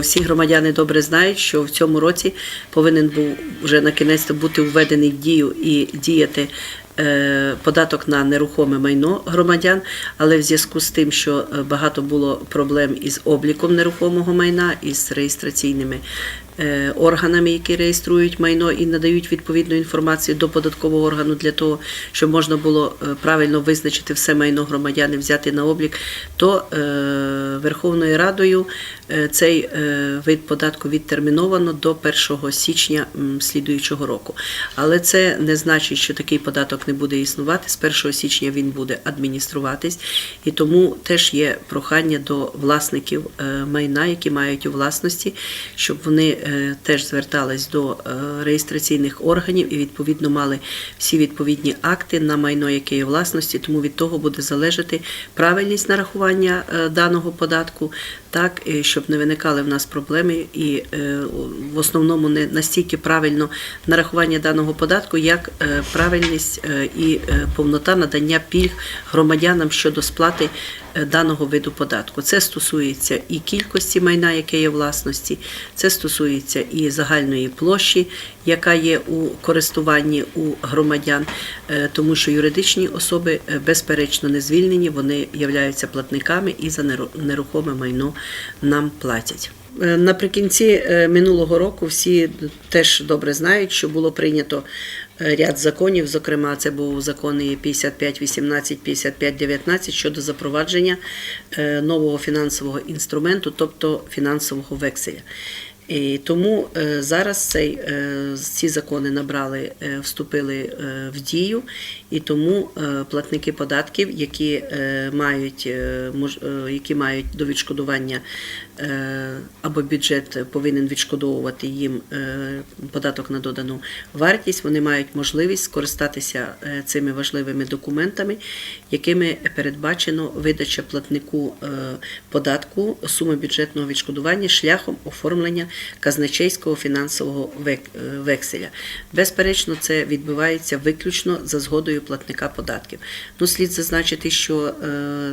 Всі громадяни добре знають, що в цьому році повинен був вже на кінець бути введений в дію і діяти податок на нерухоме майно громадян, але в зв'язку з тим, що е, багато було проблем із обліком нерухомого майна, із реєстраційними е, органами, які реєструють майно і надають відповідну інформацію до податкового органу для того, щоб можна було е, правильно визначити все майно громадян і взяти на облік, то е, Верховною Радою е, цей е, вид податку відтерміновано до 1 січня слідуючого року. Але це не значить, що такий податок не буде існувати. З 1 січня він буде адмініструватись, і тому теж є прохання до власників е, майна, які мають у власності, щоб вони е, теж звертались до е, реєстраційних органів і відповідно мали всі відповідні акти на майно, яке є власності. Тому від того буде залежати правильність нарахування даного податку, так щоб не виникали в нас проблеми, і е, в основному не настільки правильно нарахування даного податку, як е, правильність е, і повнота надання пільг громадянам щодо сплати даного виду податку. Це стосується і кількості майна, яке є власності, це стосується і загальної площі, яка є у користуванні у громадян, е, тому що юридичні особи е, безперечно не звільнені, вони являються платниками і за неру- нерухоме майно нам платять. Е, Наприкінці е, минулого року всі теж добре знають, що було прийнято е, ряд законів. Зокрема, це був закони 5518, 5519 щодо запровадження нового фінансового інструменту, тобто фінансового векселя. І тому зараз цей, ці закони набрали, вступили в дію, і тому платники податків, які мають, які мають до відшкодування або бюджет повинен відшкодовувати їм е, податок на додану вартість, вони мають можливість скористатися е, цими важливими документами, якими передбачено видача платнику е, податку суми бюджетного відшкодування шляхом оформлення казначейського фінансового век- е, векселя. Безперечно, це відбувається виключно за згодою платника податків. Ну, слід зазначити, що е,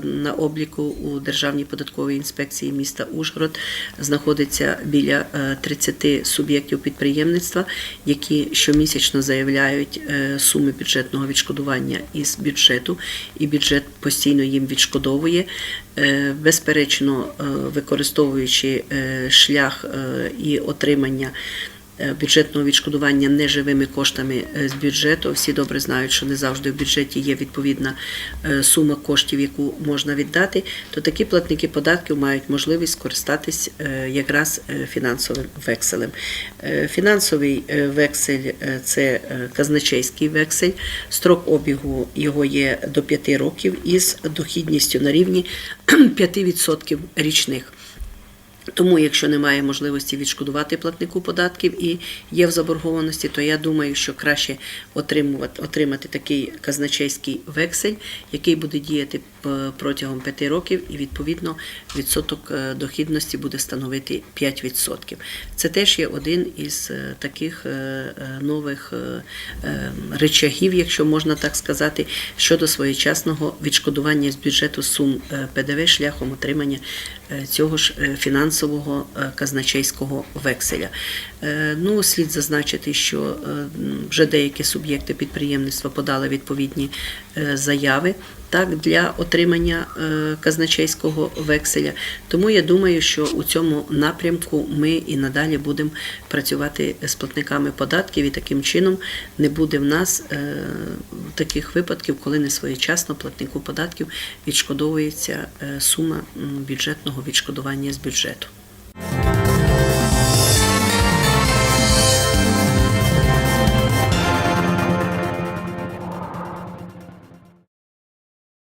на обліку у Державній податковій інспекції міста Ужгород знаходиться біля е, 30 суб'єктів підприємництва, які щомісячно заявляють е, суми бюджетного відшкодування із бюджету, і бюджет постійно їм відшкодовує. Е, Безперечно, е, використовуючи е, шлях е, і отримання е, бюджетного відшкодування неживими коштами е, з бюджету. Всі добре знають, що не завжди в бюджеті є відповідна е, сума коштів, яку можна віддати, то такі платники податків мають можливість скористатись е, якраз е, фінансовим векселем. Е, Фінансовий е, вексель е, це е, казначейський вексель. Строк обігу його є до 5 років із дохідністю на рівні 5% річних. Тому, якщо немає можливості відшкодувати платнику податків і є в заборгованості, то я думаю, що краще отримувати, отримати такий казначейський вексель, який буде діяти протягом 5 років, і відповідно відсоток е, дохідності буде становити 5%. Це теж є один із е, таких е, е, нових е, е, речагів, якщо можна так сказати, щодо своєчасного відшкодування з бюджету сум е, ПДВ шляхом отримання е, цього ж е, фінансового е, казначейського векселя. Е, Ну, слід зазначити, що е, вже деякі суб'єкти підприємництва подали відповідні заяви так, для отримання е, казначейського векселя. Тому я думаю, що у цьому напрямку ми і надалі будемо працювати з платниками податків, і таким чином не буде в нас е, таких випадків, коли не своєчасно платнику податків відшкодовується е, сума бюджетного відшкодування з бюджету.